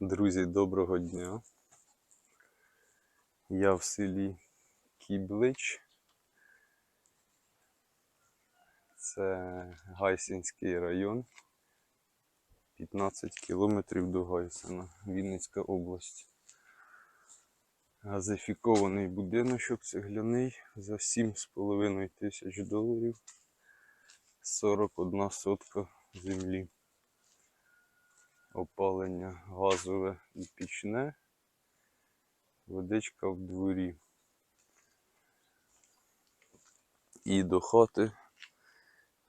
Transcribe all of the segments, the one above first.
Друзі, доброго дня. Я в селі Кіблич. Це Гайсинський район. 15 кілометрів до Гайсина, Вінницька область. Газифікований будиночок цегляний за 7,5 тисяч доларів. 41 сотка землі опалення газове і пічне, водичка в дворі. І до хати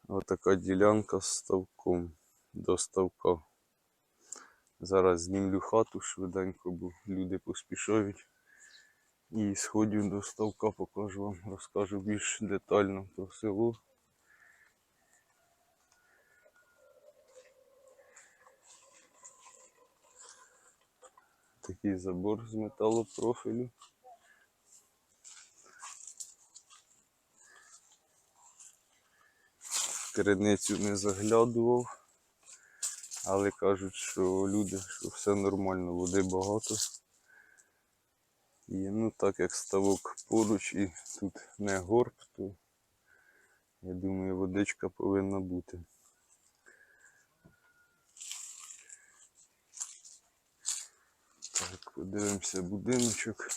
отака ділянка з ставком до ставка. Зараз знімлю хату швиденько, бо люди поспішають. І сходю до ставка, покажу вам, розкажу більш детально про село. Такий забор з металопрофілю. Криницю не заглядував, але кажуть, що люди, що все нормально, води багато. І ну так як ставок поруч і тут не горб, то я думаю, водичка повинна бути. Так, подивимося будиночок.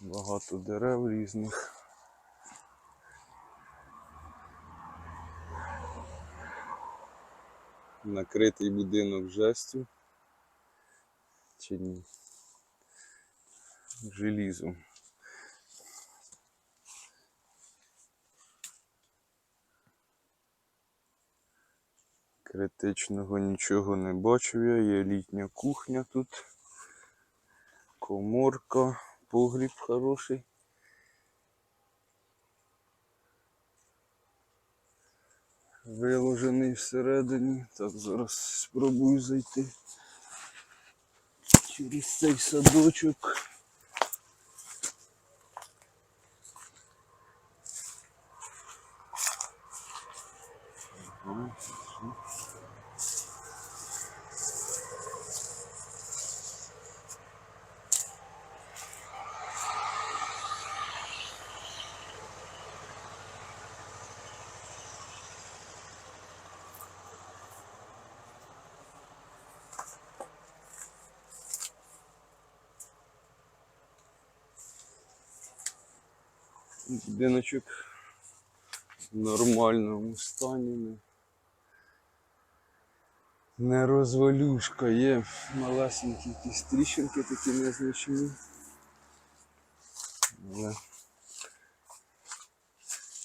Багато дерев різних. Накритий будинок жестю. Чи ні? Желізом. Критичного нічого не бачив я, є літня кухня тут. Коморка, погріб хороший. Виложений всередині. Так, зараз спробую зайти через цей садочок. Будиночок в нормальному стані. Не, розвалюшка, є малесенькі якісь тріщинки такі незначні. Але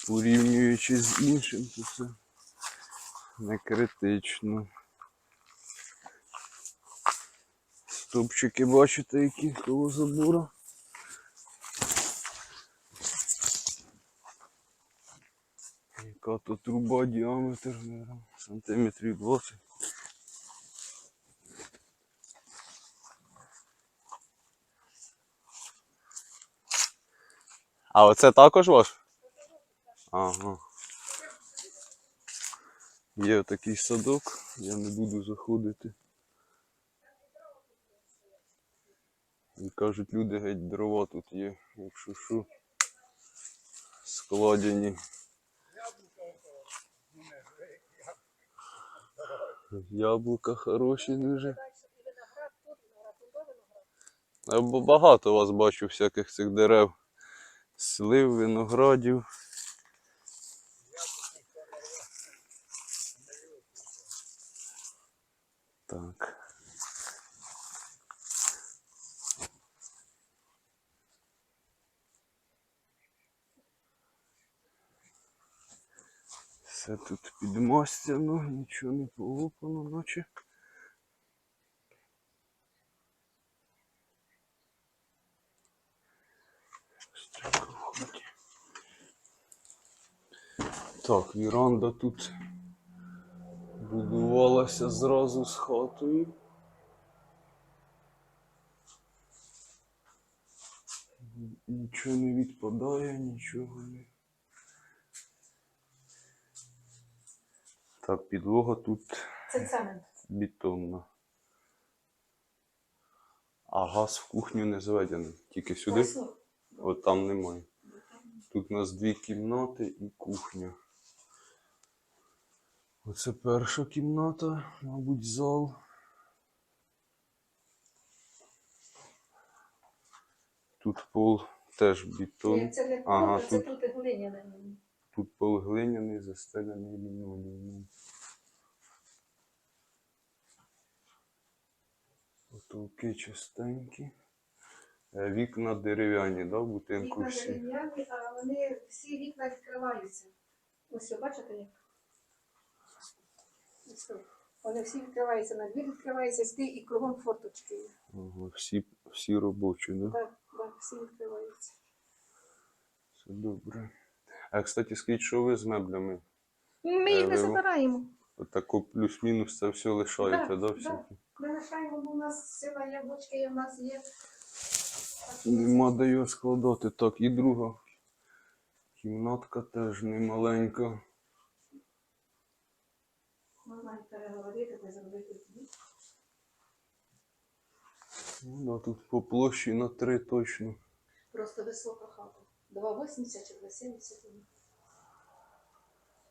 порівнюючи з іншим, то це не критично. Стопчики бачите, які коло забору. Яка то труба діаметр, сантиметрів 20. А оце також ваш? Ага. Є такий садок, я не буду заходити. І кажуть, люди геть дрова тут є, якщо що, складені. Яблука хороші дуже. Багато вас бачу всяких цих дерев. Слив, виноградів. Так. Все тут підмостяно, нічого не полупано, наче. Так, віранда тут будувалася зразу з хатою. Нічого не відпадає, нічого не. Так, підлога тут Це цемент. бетонна. А газ в кухню не заведений. Тільки сюди. От там немає. Тут у нас дві кімнати і кухня. Оце перша кімната, мабуть, зал. Тут пол теж бетон. Це не Ага, це тут- тут глиняне. Тут пол глиняний, застелений лінолеумом. Потолки чистенькі. Е, Вікна дерев'яні, да, в будинку Вікна всі. дерев'яні, а вони всі вікна відкриваються. Ось ви бачите як? Ось. Вони всі відкриваються, на двір відкривається стій і кругом форточки. є. Ага, всі, всі робочі, да? Так, так, всі відкриваються. Все добре. А, кстати, скажіть, що ви з меблями? Ми їх Е, не ви- забираємо. Отако плюс-мінус це все лишаєте, да? всякі? Ми лишаємо, бо у нас сила яблучки, у нас є. Нема де його складати. Так, і друга кімнатка теж немаленька. Можна переговорити, та зробити. Ну, да, тут по площі на три точно. Просто висока хата. 2,80 чи 2,70.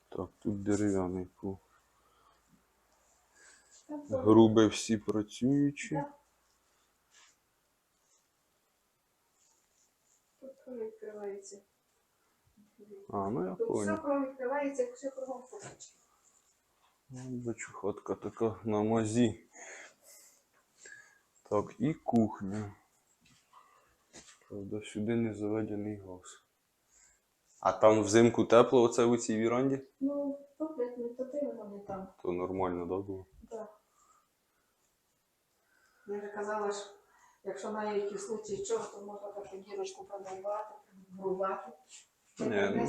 Так, тут дерев'яний пол. Так. Груби всі працюючі. Так. Тут відкривається. А, ну я Тут все понял. круг відкривається, все кругом форточки. Ну, така на мазі. Так, і кухня. Правда, сюди не заведений газ. А там взимку тепло оце у цій віранді? Ну, тут як не туди, вони там. То нормально, да, було? Так. Я вже казала, що якщо на якийсь случай чого, то можна таку дірочку продовбати, врубати. Ні,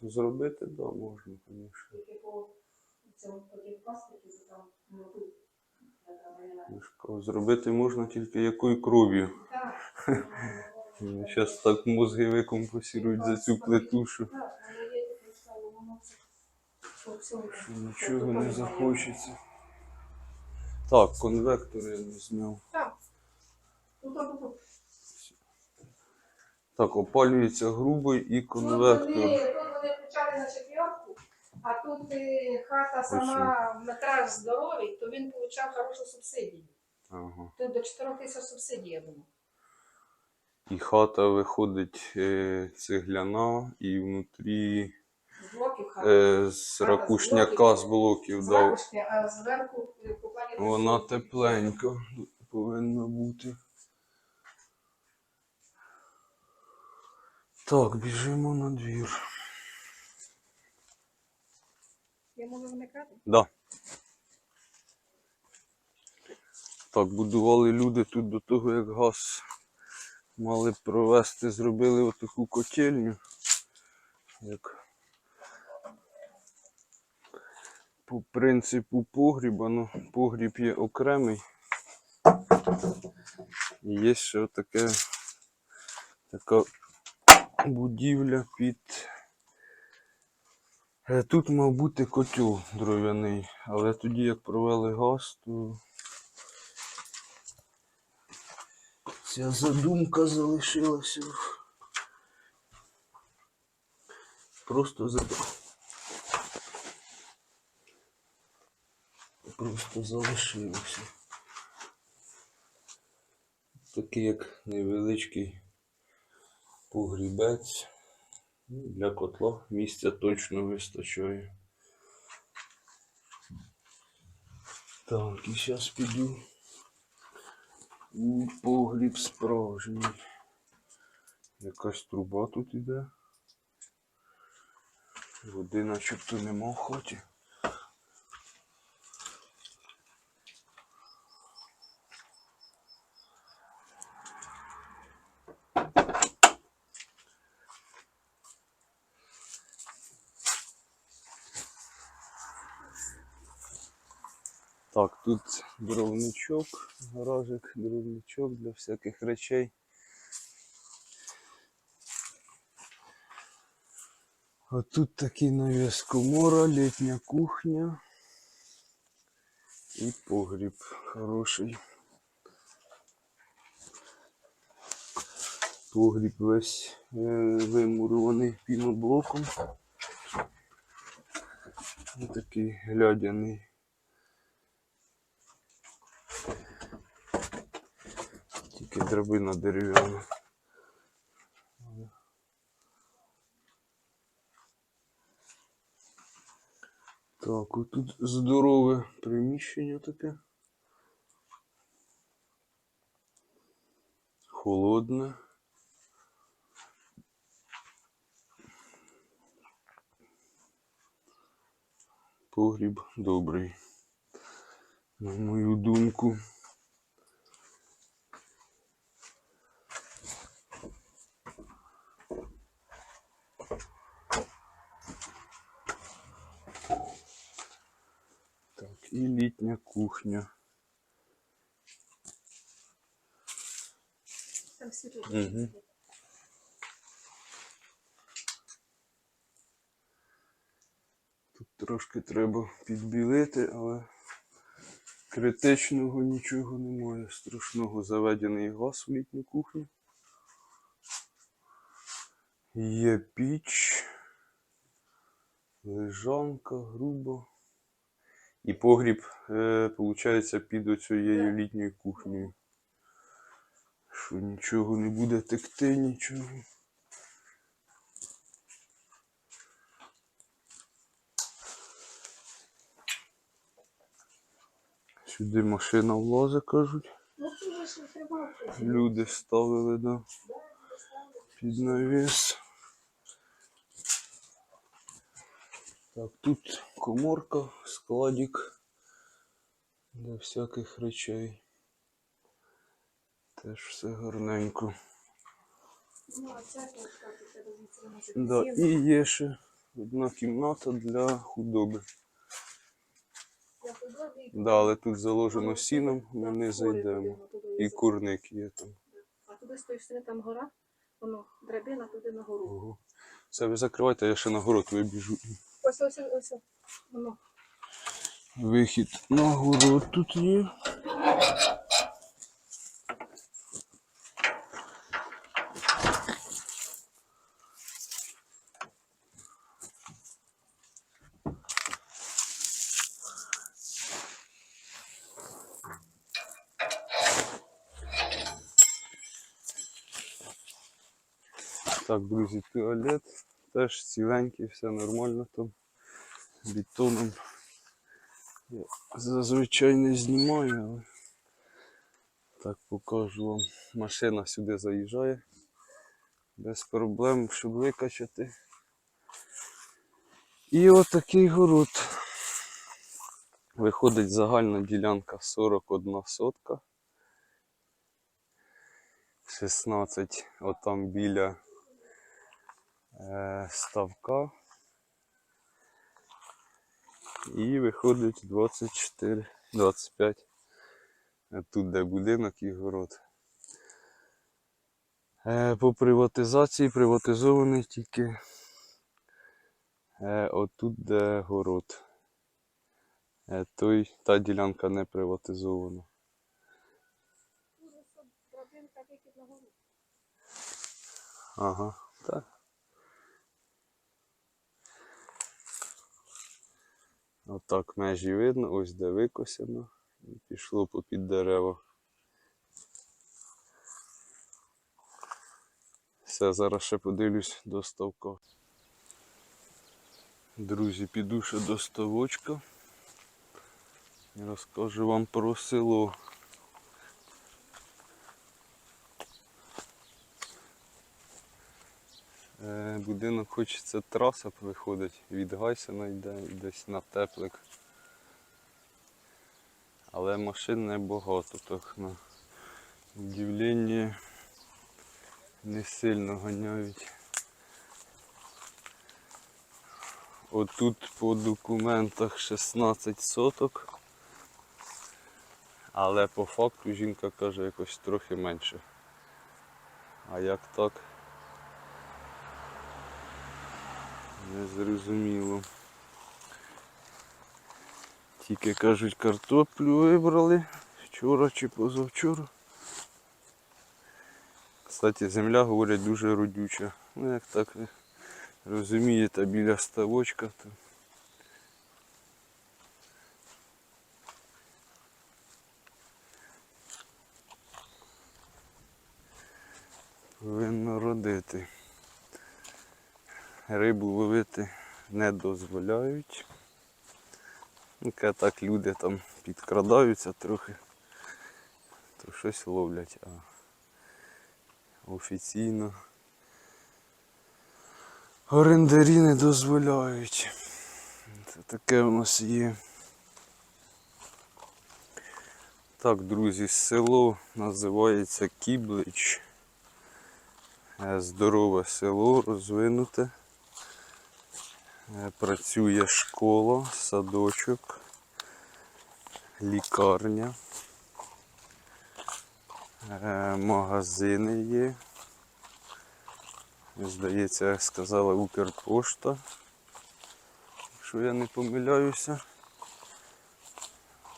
ну. Зробити, да, можна, звісно. Тільки по цьому потім паспорті, то там, ну тут. Зробити можна тільки якою кров'ю. Зараз так мозги викомпенсірують за цю плиту, що нічого не захочеться. Так, конвектор я не зняв. Так. Ну, опалюється грубий і вони, конвектор. тут вони включали на четвертку, а тут е, хата сама в метраж здоровий, то він получав хорошу субсидію. Ага. Тут до 4 тисяч субсидії, я думаю. І хата виходить е, цегляна, і внутрі З блоків хата. е, з ракушняка з блоків З дав. ракушки, а зверху е. Вона тепленька повинна бути. Так, біжимо на двір. Я можу вмикати? Да. Так, будували люди тут до того, як газ мали провести, зробили отаку котельню. Як по принципу погріба, ну погріб є окремий. І є ще таке, така будівля під Тут мав бути котел дров'яний, але тоді як провели газ, то ця задумка залишилася. Просто за... Просто залишилося. Такий як невеличкий погрібець. Для котла місця точно вистачає. Так, і зараз піду у погріб справжній. Якась труба тут іде. Води начебто нема в хаті. Так, тут дровничок, гаражик, дровничок для всяких речей. А тут такий навіс комора, літня кухня і погріб хороший. Погріб весь е, вимурований піноблоком. Ось такий глядяний. Тільки драбина дерев'яна. Так, отут здорове приміщення таке. Холодне. Погріб добрий. На мою думку. Так, і літня кухня. Там. Угу. Тут трошки треба підбілити, але критичного нічого немає. Страшного заведений газ в літню кухню. Є піч, лежанка, грубо. І погріб, е, виходить, під оцією літньою кухнею. Що нічого не буде текти, нічого. Сюди машина влазить, кажуть. Ну. Люди ставили да, під навіс. Так, тут коморка, складик для всяких речей. Теж все гарненько. Ну, а ця Да, і є ще одна кімната для худоби. Да, але тут заложено сіном, ми не зайдемо. І курник є там. А туди з тої сторони там гора, воно драбина туди на гору. Ого. Все, ви закривайте, я ще на город вибіжу. Ось ось ось. Воно. Вихід на город тут є. Так, друзі, туалет теж ціленький, все нормально там. Бетоном я зазвичай не знімаю, але так покажу вам. Машина сюди заїжджає. Без проблем, щоб викачати. І отакий город. Виходить загальна ділянка 41 сотка. 16 отам біля ставка. І виходить 24, 25. Тут де будинок і город. Е, по приватизації приватизований тільки е, отут де город. Е, той, та ділянка не приватизована. Ага, так. Отак межі видно, ось де викосяно. І пішло попід дерева. Все, зараз ще подивлюсь до ставка. Друзі, піду ще до ставочка. І розкажу вам про село. Будинок хоч це траса виходить від Гайсена йде десь на теплик. Але машин небагато, так на удивлення не сильно ганяють. Отут по документах 16 соток. Але по факту жінка каже якось трохи менше. А як так? Незрозуміло. Тільки кажуть, картоплю вибрали вчора чи позавчора. Кстати, земля, говорять, дуже родюча. Ну, як так розумієте, біля ставочка, то повинно родити. Рибу ловити не дозволяють. Так люди там підкрадаються трохи, то щось ловлять, а офіційно орендарі не дозволяють. Це таке у нас є. Так, друзі, село називається Кіблич. Е, Здорове село, розвинуте. Е, Працює школа, садочок, лікарня, е, магазини є. Здається, як сказала Укрпошта, якщо я не помиляюся.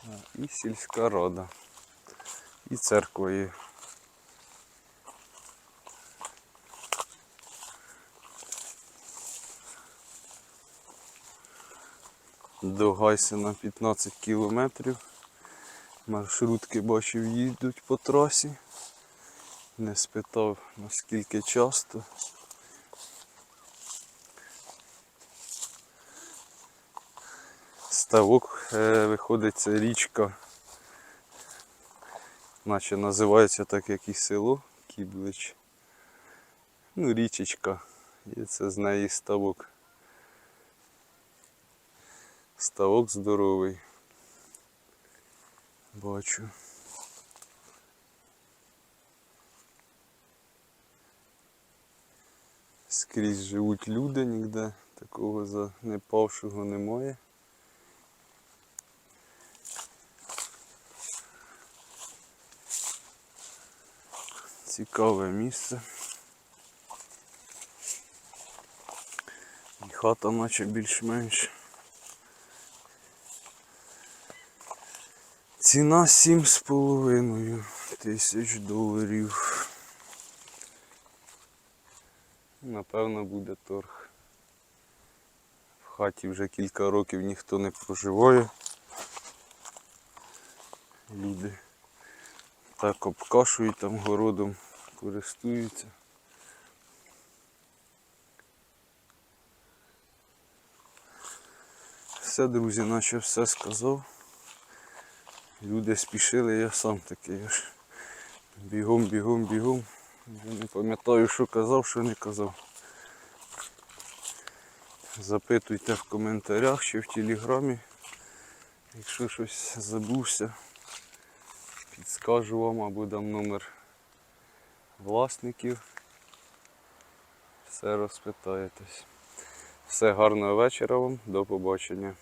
Е, І сільська рада. І церква є. До Гайсена 15 кілометрів. Маршрутки бачив їдуть по трасі. Не спитав наскільки часто. Ставок е, виходить це річка. Наче називається так як і село Кіблич. Ну, річечка. І це з неї ставок. Ставок здоровий. Бачу. Скрізь живуть люди, ніде такого занепавшого немає. Цікаве місце. І хата наче більш-менш. Ціна сім з половиною тисяч доларів. Напевно буде торг. В хаті вже кілька років ніхто не проживає. Люди так обкашують там городом, користуються. Все, друзі, наче все сказав. Люди спішили, я сам такий аж бігом, бігом, бігом. Вже не пам'ятаю, що казав, що не казав. Запитуйте в коментарях чи в телеграмі. Якщо щось забувся, підскажу вам або дам номер власників. Все розпитаєтесь. Все гарного вечора вам, до побачення.